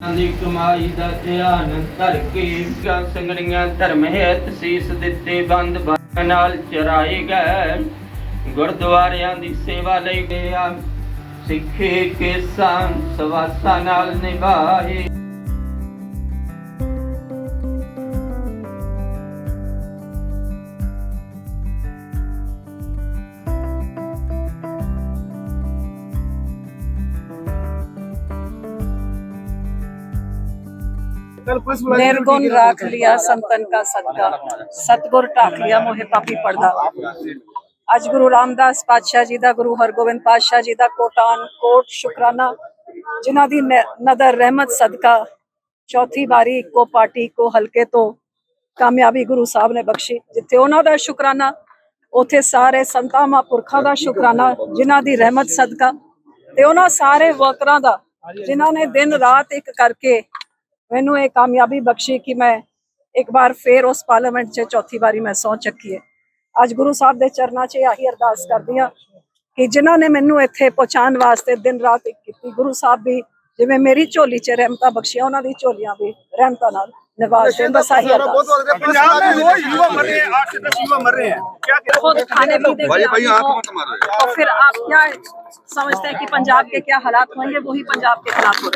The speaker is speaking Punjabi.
ਦੀ ਕਮਾਈ ਦਾ ਧਿਆਨ ਧਰ ਕੇ ਗਾ ਸੰਗਣੀਆਂ ਧਰਮ ਹਿਤ ਸੀਸ ਦਿੱਤੇ ਬੰਦ ਨਾਲ ਚਰਾਏ ਗਏ। ਗੁਰਦੁਆਰਿਆਂ ਦੀ ਸੇਵਾ ਲਈ ਗਿਆ, ਸਿੱਖੇ ਕੇ ਸੰਗ ਸਵਾਸਾਂ ਨਾਲ ਨਿਭਾਏ। निर्गुण राख लिया संतन का सदका सतगुर ਢਾਕ ਲਿਆ ਮੋਹਿ ਪਾਪੀ ਪੜਦਾ ਅੱਜ ਗੁਰੂ ਰਾਮਦਾਸ ਪਾਤਸ਼ਾਹ ਜੀ ਦਾ ਗੁਰੂ ਹਰਗੋਬਿੰਦ ਪਾਤਸ਼ਾਹ ਜੀ ਦਾ ਕੋਟਾਨ ਕੋਟ ਸ਼ੁਕਰਾਨਾ ਜਿਨ੍ਹਾਂ ਦੀ ਨ- ਨਦਰ ਰਹਿਮਤ ਸਦਕਾ ਚੌਥੀ ਵਾਰੀ ਇੱਕੋ ਪਾਰਟੀ ਇੱਕੋ ਹਲਕੇ ਤੋਂ ਕਾਮਯਾਬੀ ਗੁਰੂ ਸਾਹਿਬ ਨੇ ਬਖਸ਼ੀ ਜਿੱਥੇ ਉਹਨਾਂ ਦਾ ਸ਼ੁਕਰਾਨਾ ਉਥੇ ਸਾਰੇ ਸੰਤਾਂ ਮਹਾਂਪੁਰਖਾਂ ਦਾ ਸ਼ੁਕਰਾਨਾ ਜਿਨ੍ਹਾਂ ਦੀ ਰਹਿਮਤ ਸਦਕਾ ਤੇ ਉਹਨਾਂ ਸਾਰੇ ਵਰਕਰਾਂ ਦਾ ਜਿਨ੍ਹਾਂ ਨੇ ਦਿਨ ਰਾਤ ਇੱਕ ਕਰਕੇ ਮੈਨੂੰ ਇਹ ਕਾਮਯਾਬੀ ਬਖਸ਼ੀ ਕਿ ਮੈਂ ਇੱਕ ਵਾਰ ਫੇਰ ਉਸ ਪਾਰਲੀਮੈਂਟ 'ਚ ਚੌਥੀ ਵਾਰੀ ਮੈਂ ਸਹੁੰ ਚੱਕੀ ਹੈ ਅੱਜ ਗੁਰੂ ਸਾਹਿਬ ਦੇ ਚਰਨਾਂ 'ਚ ਆਹੀ ਅਰਦਾਸ ਕਰਦੀ ਹਾਂ ਕਿ ਜਿਨ੍ਹਾਂ ਨੇ ਮੈਨੂੰ ਇੱਥੇ ਪਹੁੰਚਾਉਣ ਵਾਸਤੇ ਦਿਨ ਰਾਤ ਇੱਕ ਕੀਤੀ ਗੁਰੂ ਸਾਹਿਬ ਵੀ ਜਿਵੇਂ ਮੇਰੀ ਝੋਲੀ 'ਚ ਰਹਿਮਤਾਂ ਬਖਸ਼ੀਆਂ ਉਹਨਾਂ ਦੀ ਝੋਲੀਆਂ ਵੀ ਰਹਿਮਤਾਂ ਨਾਲ ਨਿਵਾਸ ਦੇਣ ਬਸ ਆਹੀ ਅਰਦਾਸ पंजाब में रोज युवा मर रहे हैं आठ से दस युवा मर रहे हैं क्या कहते खुद खाने पीने के भाई भाई आदी आंख हो, मत मारो तो फिर आप क्या समझते हैं कि पंजाब के क्या हालात होंगे वही पंजाब के खिलाफ हो रहे हैं